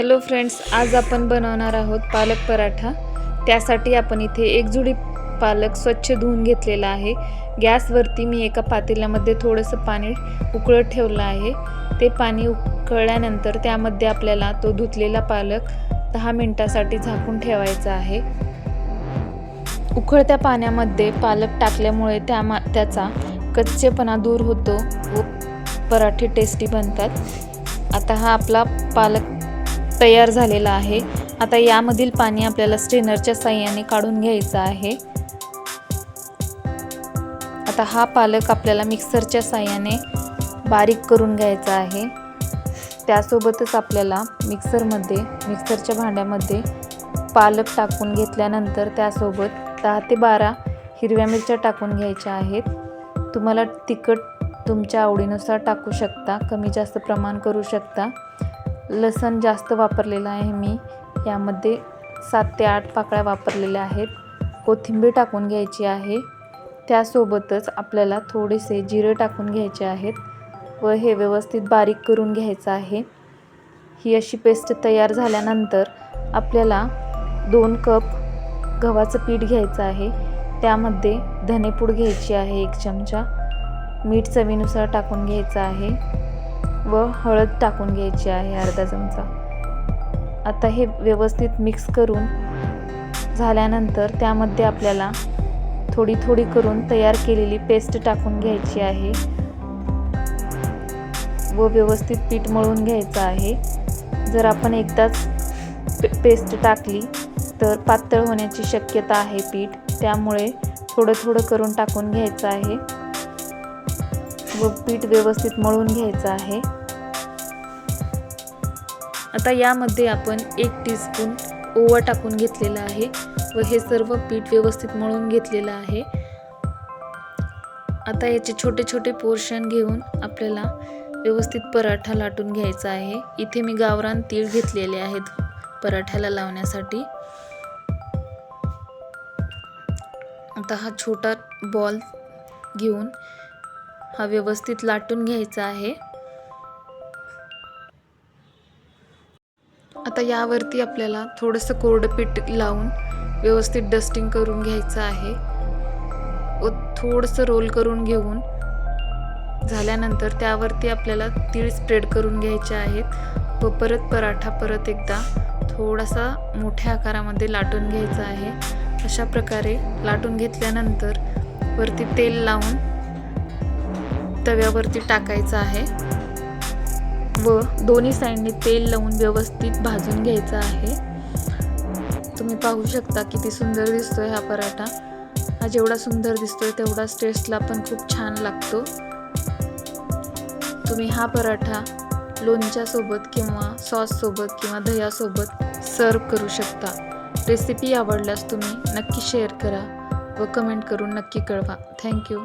Hello friends आज आपण बनवणार आहोत पालक पराठा. त्यासाठी आपण इथे एक जुडी पालक स्वच्छ धुवून घेतलेला आहे. गॅसवरती मी एका पातेल्यामध्ये थोडंसं पाणी उकळत ठेवलं आहे. ते पाणी उकळल्यानंतर त्यामध्ये आपल्याला तो धुतलेला पालक दहा मिनटासाठी झाकून ठेवायचा आहे. उकळत्या पाण्यामध्ये पालक टाकल्यामुळे त्या मा त्याचा कच्चेपणा दूर होतो व पराठे टेस्टी बनतात. आता हा आपला पालक तयार झालेला आहे. आता यामधील पाणी आपल्याला स्ट्रेनरच्या साह्याने काढून घ्यायचं आहे. आता हा पालक आपल्याला मिक्सरच्या साह्याने बारीक करून घ्यायचा आहे. त्यासोबतच आपल्याला मिक्सरमध्ये मिक्सरच्या भांड्यामध्ये पालक टाकून घेतल्यानंतर त्यासोबत दहा ते बारा हिरव्या मिरच्या टाकून घ्यायच्या आहेत. तुम्हाला तिखट तुमच्या आवडीनुसार टाकू शकता कमी जास्त प्रमाण करू शकता. लसण जास्त वापरलेलं आहे मी. यामध्ये सात ते आठ पाकळ्या वापरलेल्या आहेत. कोथिंबीर टाकून घ्यायची आहे. त्यासोबतच आपल्याला थोडेसे जिरे टाकून घ्यायचे आहेत व हे व्यवस्थित बारीक करून घ्यायचं आहे. ही अशी पेस्ट तयार झाल्यानंतर आपल्याला दोन कप गव्हाचं पीठ घ्यायचं आहे. त्यामध्ये धनेपूड घ्यायची आहे एक चमचा. मीठ चवीनुसार टाकून घ्यायचं आहे. व हळद टाकून घ्यायची आहे अर्धा चमचा. आता हे व्यवस्थित मिक्स करून झाल्यानंतर त्यामध्ये आपल्याला थोडी थोडी करून तयार केलेली पेस्ट टाकून घ्यायची आहे. व व्यवस्थित पीठ मळून घ्यायचं आहे. जर आपण एकदाच पे पेस्ट टाकली तर पातळ होण्याची शक्यता आहे पीठ. त्यामुळे थोडं थोडं करून टाकून घ्यायचं आहे. व पीठ व्यवस्थित मळून घ्यायचं आहे. आता यामध्ये आपण एक टीस्पून ओवा टाकून घेतलेला आहे व हे सर्व पीठ व्यवस्थित मळून घेतलेलं आहे. आता याचे छोटे छोटे पोर्शन घेऊन आपल्याला व्यवस्थित पराठा लाटून घ्यायचा आहे. इथे मी गावरान तीळ घेतलेले आहेत पराठ्याला लावण्यासाठी. आता हा छोटा बॉल घेऊन हा व्यवस्थित लाटून घ्यायचा आहे. आता यावरती आपल्याला थोडंसं कोरडं पीठ लावून व्यवस्थित डस्टिंग करून घ्यायचं आहे. व थोडंसं रोल करून घेऊन झाल्यानंतर त्यावरती आपल्याला तीळ स्प्रेड करून घ्यायचे आहेत. व परत पराठा परत एकदा थोडासा मोठ्या आकारामध्ये लाटून घ्यायचा आहे. अशा प्रकारे लाटून घेतल्यानंतर वरती तेल लावून तव्यावरती टाकायचं आहे व दोन्ही साईडने तेल लावून व्यवस्थित भाजून घ्यायचं आहे. तुम्ही पाहू शकता किती सुंदर दिसतोय हा पराठा. हा जेवढा सुंदर दिसतोय तेवढाच टेस्टला पण खूप छान लागतो. तुम्ही हा पराठा लोणच्यासोबत किंवा सॉससोबत किंवा दह्यासोबत सर्व करू शकता. रेसिपी आवडल्यास तुम्ही नक्की शेअर करा व कमेंट करून नक्की कळवा. थँक्यू